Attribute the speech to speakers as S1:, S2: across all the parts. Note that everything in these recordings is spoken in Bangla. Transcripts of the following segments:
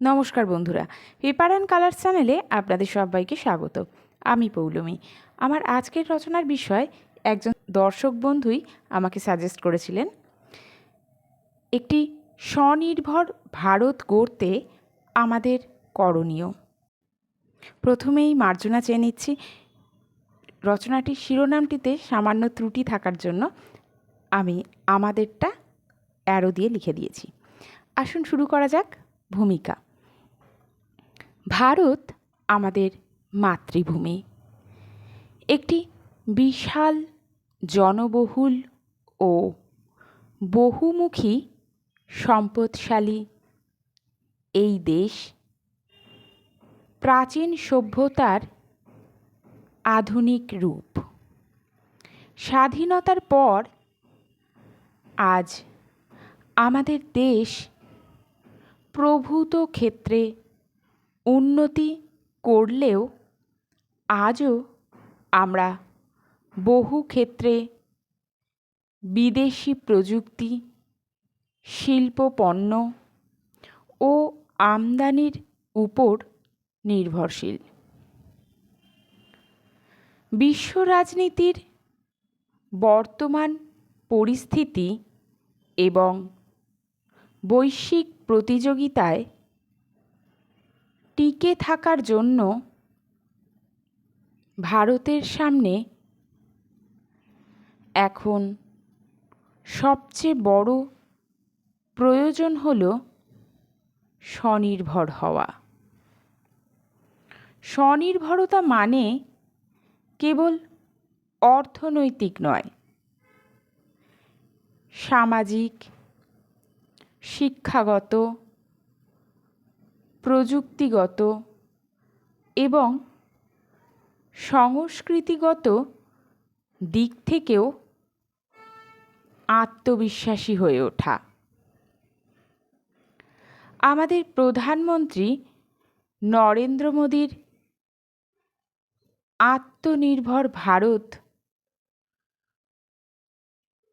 S1: নমস্কার বন্ধুরা পেপার অ্যান্ড কালার চ্যানেলে আপনাদের সবাইকে স্বাগত। আমি পৌলমি। আমার আজকের রচনার বিষয়, একজন দর্শক বন্ধুই আমাকে সাজেস্ট করেছিলেন। একটি স্বনির্ভর ভারত গড়তে আমাদের করণীয়। প্রথমেই মার্জনা চেয়ে নিচ্ছি। রচনাটির শিরোনামটিতে সামান্য ত্রুটি থাকার জন্য আমি আমাদেরটা অ্যারো দিয়ে লিখে দিয়েছি। আসুন শুরু করা যাক, ভূমিকা। ভারত আমাদের মাতৃভূমি। একটি বিশাল, জনবহুল ও বহুমুখী, সম্পদশালী এই দেশ। প্রাচীন সভ্যতার আধুনিক রূপ। স্বাধীনতার পর আজ আমাদের দেশ প্রভূত ক্ষেত্রে উন্নতি করলেও আজও আমরা বহু ক্ষেত্রে বিদেশি প্রযুক্তি, শিল্প পণ্য ও আমদানির উপর নির্ভরশীল। বিশ্ব রাজনীতির বর্তমান পরিস্থিতি এবং বৈশ্বিক প্রতিযোগিতায় টিকে থাকার জন্য ভারতের সামনে এখন সবচেয়ে বড় প্রয়োজন হল স্বনির্ভর হওয়া। স্বনির্ভরতা মানে কেবল অর্থনৈতিক নয়, সামাজিক, শিক্ষাগত প্রযুক্তিগত এবং সংস্কৃতিগত দিক থেকেও আত্মবিশ্বাসী হয়ে ওঠা। আমাদের প্রধানমন্ত্রী নরেন্দ্র মোদীর আত্মনির্ভর ভারত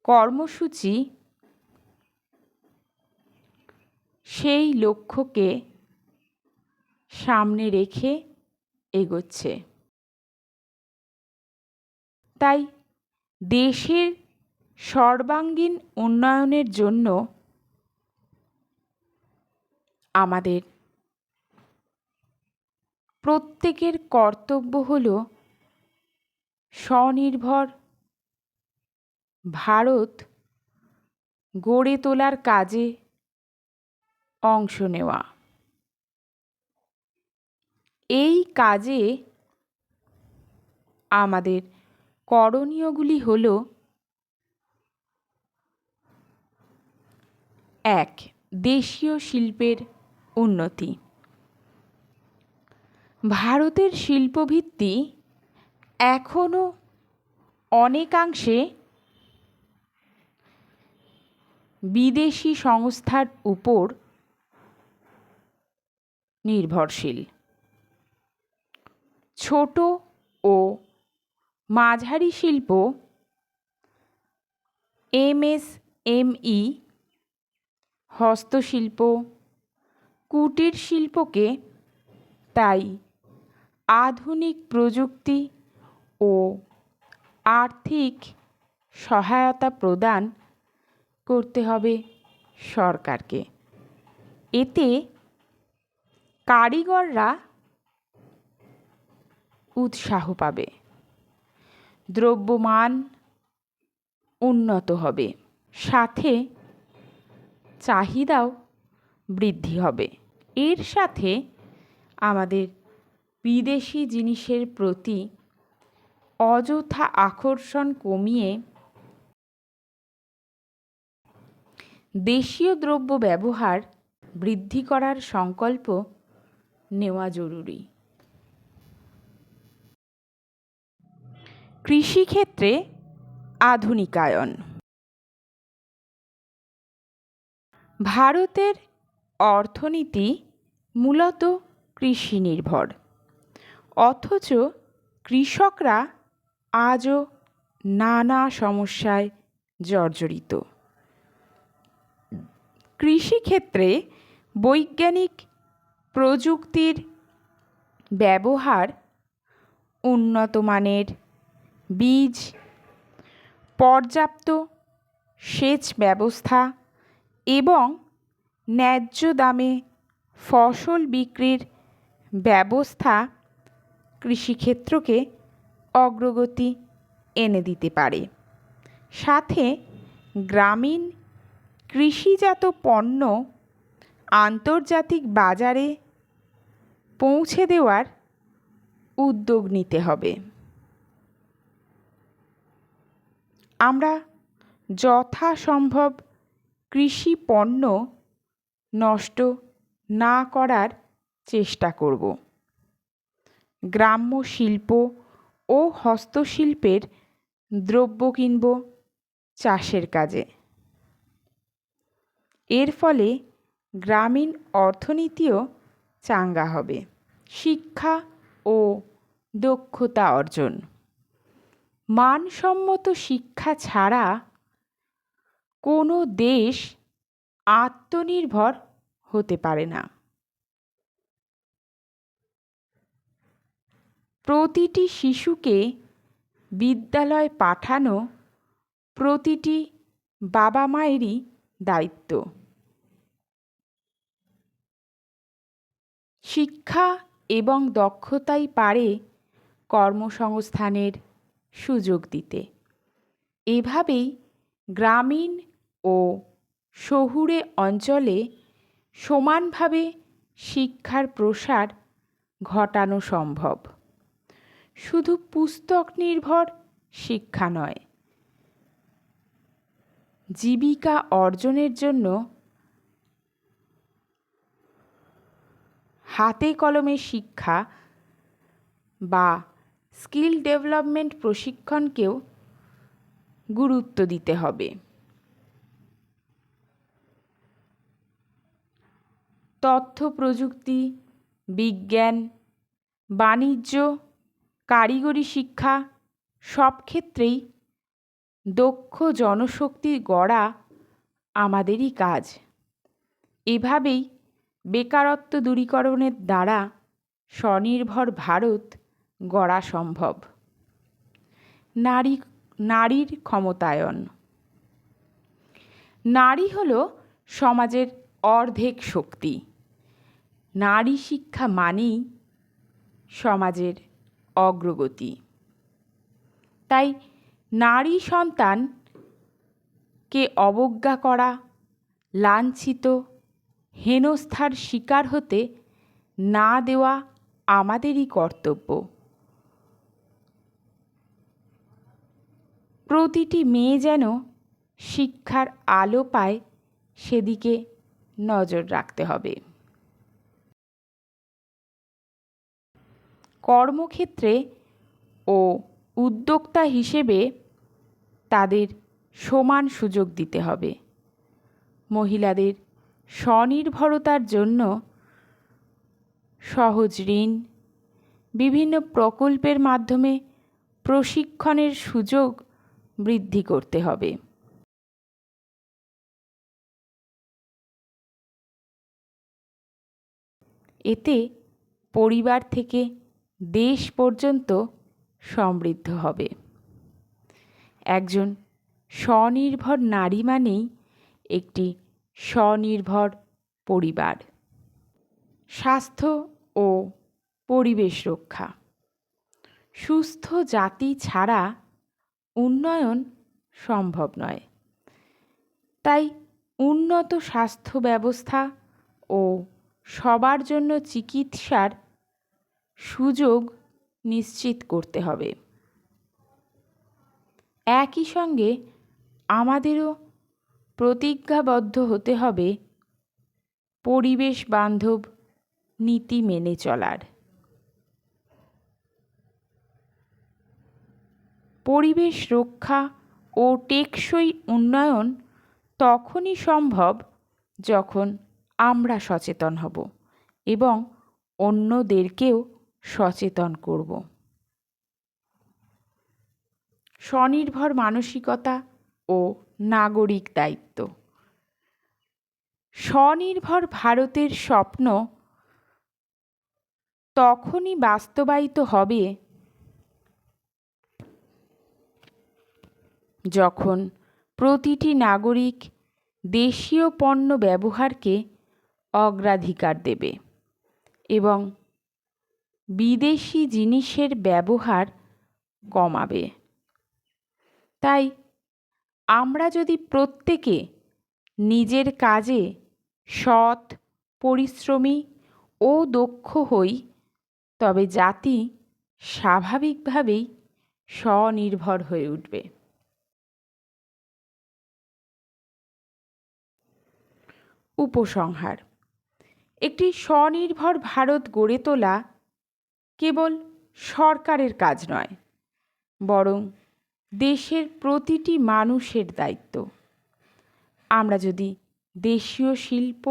S1: কর্মসূচি সেই লক্ষ্যকে সামনে রেখে এগোচ্ছে। তাই দেশের সর্বাঙ্গীন উন্নয়নের জন্য আমাদের প্রত্যেকের কর্তব্য হল স্বনির্ভর ভারত গড়ে তোলার কাজে অংশ নেওয়া। এই কাজে আমাদের করণীয়গুলি হল এক, দেশীয় শিল্পের উন্নতি। ভারতের শিল্পভিত্তি এখনও অনেকাংশে বিদেশি সংস্থার উপর নির্ভরশীল। ছোট ও মাঝারি শিল্প এমএসএমই হস্তশিল্প, কুটির শিল্পকে তাই আধুনিক প্রযুক্তি ও আর্থিক সহায়তা প্রদান করতে হবে সরকারকে। এতে কারিগররা উৎসাহ পাবে। দ্রব্যমান উন্নত হবে। সাথে চাহিদাও বৃদ্ধি হবে। এর সাথে আমাদের বিদেশি জিনিসের প্রতি অযথা আকর্ষণ কমিয়ে দেশীয় দ্রব্য ব্যবহার বৃদ্ধি করার সংকল্প নেওয়া জরুরি। কৃষিক্ষেত্রে আধুনিকায়ন। ভারতের অর্থনীতি মূলত কৃষি নির্ভর অথচ কৃষকরা আজও নানা সমস্যায় জর্জরিত। কৃষিক্ষেত্রে বৈজ্ঞানিক প্রযুক্তির ব্যবহার উন্নত মানের বীজ, পর্যাপ্ত সেচ ব্যবস্থা এবং ন্যায্য দামে ফসল বিক্রির ব্যবস্থা কৃষিক্ষেত্রকে অগ্রগতি এনে দিতে পারে। সাথে গ্রামীণ কৃষিজাত পণ্য আন্তর্জাতিক বাজারে পৌঁছে দেওয়ার উদ্যোগ নিতে হবে। আমরা যথাসম্ভব কৃষি পণ্য নষ্ট না করার চেষ্টা করব। গ্রাম্য শিল্প ও হস্তশিল্পের দ্রব্য কিনব চাষের কাজে। এর ফলে গ্রামীণ অর্থনীতিও চাঙ্গা হবে। শিক্ষা ও দক্ষতা অর্জন। মানসম্মত শিক্ষা ছাড়া কোনো দেশ আত্মনির্ভর হতে পারে না। প্রতিটি শিশুকে বিদ্যালয় পাঠানো প্রতিটি বাবা মায়েরই দায়িত্ব। শিক্ষা এবং দক্ষতাই পারে কর্মসংস্থানের সুযোগ দিতে। এভাবেই গ্রামীণ ও শহুরে অঞ্চলে সমানভাবে শিক্ষার প্রসার ঘটানো সম্ভব। শুধু পুস্তক নির্ভর শিক্ষা নয়, জীবিকা অর্জনের জন্য হাতে কলমে শিক্ষা বা স্কিল ডেভেলপমেন্ট প্রশিক্ষণকেও গুরুত্ব দিতে হবে। তথ্য, প্রযুক্তি, বিজ্ঞান, বাণিজ্য, কারিগরি শিক্ষা সব ক্ষেত্রেই দক্ষ জনশক্তি গড়া আমাদেরই কাজ। এভাবেই বেকারত্ব দূরীকরণের দ্বারা স্বনির্ভর ভারত গড়া সম্ভব। নারী, নারীর ক্ষমতায়ন। নারী হল সমাজের অর্ধেক শক্তি। নারী শিক্ষা মানেই সমাজের অগ্রগতি। তাই নারী সন্তানকে অবজ্ঞা করা, লাঞ্ছিত, হেনস্থার শিকার হতে না দেওয়া আমাদেরই কর্তব্য। প্রতিটি মেয়ে যেন শিক্ষার আলো পায়, সেদিকে নজর রাখতে হবে। কর্মক্ষেত্রে ও উদ্যোক্তা হিসেবে তাদের সমান সুযোগ দিতে হবে। মহিলাদের স্বনির্ভরতার জন্য সহজ ঋণ, বিভিন্ন প্রকল্পের মাধ্যমে প্রশিক্ষণের সুযোগ বৃদ্ধি করতে হবে। এতে পরিবার থেকে দেশ পর্যন্ত সমৃদ্ধ হবে। একজন স্বনির্ভর নারী মানেই একটি স্বনির্ভর পরিবার। স্বাস্থ্য ও পরিবেশ রক্ষা। সুস্থ জাতি ছাড়া উন্নয়ন সম্ভব নয়। তাই উন্নত স্বাস্থ্য ব্যবস্থা ও সবার জন্য চিকিৎসার সুযোগ নিশ্চিত করতে হবে। একই সঙ্গে আমাদেরও প্রতিজ্ঞাবদ্ধ হতে হবে পরিবেশ বান্ধব নীতি মেনে চলার। পরিবেশ রক্ষা ও টেকসই উন্নয়ন তখনই সম্ভব যখন আমরা সচেতন হব এবং অন্যদেরকেও সচেতন করব। স্বনির্ভর মানসিকতা ও নাগরিক দায়িত্ব। স্বনির্ভর ভারতের স্বপ্ন তখনই বাস্তবায়িত হবে যখন প্রতিটি নাগরিক দেশীয় পণ্য ব্যবহারকে অগ্রাধিকার দেবে এবং বিদেশি জিনিসের ব্যবহার কমাবে। তাই আমরা যদি প্রত্যেকে নিজের কাজে সৎ, পরিশ্রমী ও দক্ষ হই, তবে জাতি স্বাভাবিকভাবেই স্বনির্ভর হয়ে উঠবে। উপসংহার। একটি স্বনির্ভর ভারত গড়ে তোলা কেবল সরকারের কাজ নয়, বরং দেশের প্রতিটি মানুষের দায়িত্ব। আমরা যদি দেশীয় শিল্প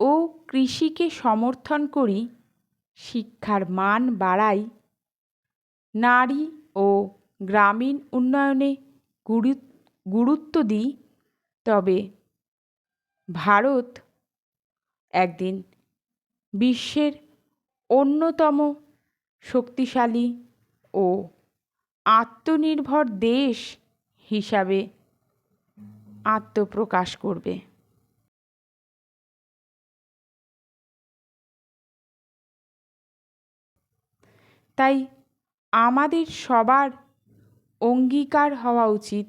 S1: ও কৃষিকে সমর্থন করি, শিক্ষার মান বাড়াই, নারী ও গ্রামীণ উন্নয়নে গুরুত্ব দিই তবে ভারত একদিন বিশ্বের অন্যতম শক্তিশালী ও আত্মনির্ভর দেশ হিসাবে আত্মপ্রকাশ করবে। তাই আমাদের সবার অঙ্গীকার হওয়া উচিত